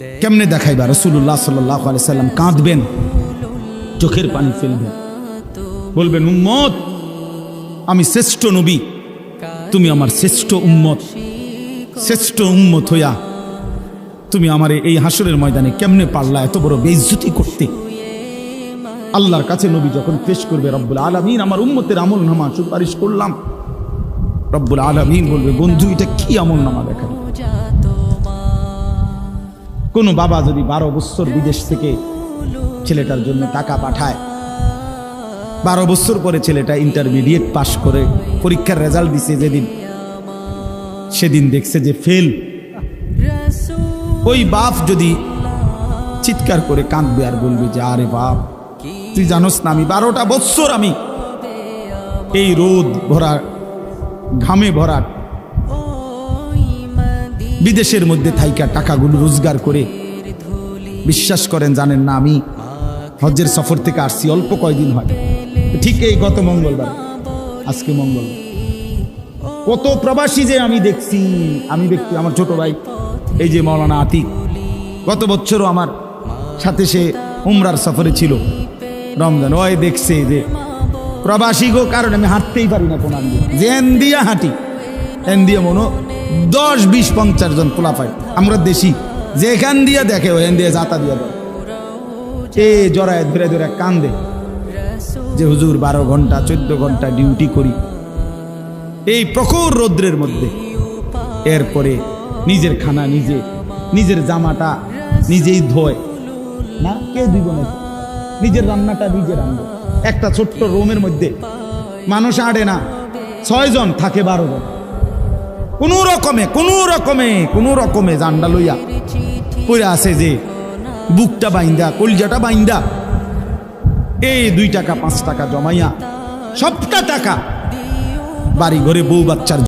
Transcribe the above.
কেমনে দেখাইবা? রসুল্লাহ সাল্লাহ সাল্লাম কাঁদবেন, চোখের পানি ফেলবেন। বলবেন, উম্মত, আমি শ্রেষ্ঠ নবী। তুমি আমার শ্রেষ্ঠ উম্মত। শ্রেষ্ঠ উম্মত হইয়া তুমি আমার এই হাসরের ময়দানে কেমনে পারলা? এত বড় বেইজ্জতি করতে। আল্লাহর কাছে নবী যখন পেশ করবে, রব্বুল আলমিন, আমার উম্মতের আমল নামা সুপারিশ করলাম। রব্বুল আলমিন বলবে, বন্ধু, এটা কি আমল নামা দেখা কোনো বাবা যদি বারো বছর বিদেশ থেকে ছেলেটার জন্য টাকা পাঠায়, বারো বছর পরে ছেলেটা ইন্টারমিডিয়েট পাশ করে, পরীক্ষার রেজাল্ট দিছে যেদিন, সেদিন দেখছে যে ফেল ওই বাপ যদি চিৎকার করে কাঁদবে আর বলবে যে, আরে বাপ, তুই জানোস না, আমি বারোটা বৎসর আমি এই রোদ ভরা, ঘামে ভরা বিদেশের মধ্যে থাইকা টাকাগুলো রোজগার করে। বিশ্বাস করেন, জানেন না আমি হজ্জের সফর থেকে আসছি, অল্প কয়দিন হয়। ঠিক এই গত মঙ্গলবার, আজকে মঙ্গলবার। কত প্রবাসী যে আমি দেখছি, আমি ব্যক্তি আমার ছোট ভাই, এই যে মৌলানা আতিক। গত বছরও আমার সাথে সে উমরার সফরে ছিল। রমজান, ওই দেখছে যে প্রবাসী গো, কারণ আমি হাঁটতেই পারি না কোন যে এন দিয়া হাঁটি, এন দিয়ে মনো দশ, বিশ, পঞ্চাশ জন পোলা আমরা দেশি। যেখান দিয়া দেখে ও এন দিয়ে যাতা দিয়া দেয়। এ জড়ায় ধরে ধরে কান্দে যে হুজুর বারো ঘণ্টা, চোদ্দ ঘণ্টা ডিউটি করি। এই প্রখর রৌদ্রের মধ্যে। এরপরে নিজের খানা নিজে, নিজের জামাটা নিজেই ধোয়। না, কে দিব না? নিজের রান্নাটা নিজে রান্না একটা ছোট্ট রুমের মধ্যে মানুষ আড়ে না, ছয়জন থাকে বারো জন। কোনো রকমে, কোন রকমে কোন রকমে জান্ডা লইয়া পড়ে আছে যে বুকটা বাইন্দা, কলজাটা বাইন্দা। এই দুই টাকা, পাঁচ টাকা জমাইয়া সবটা টাকা বাড়ি ঘরে বউ বাচ্চার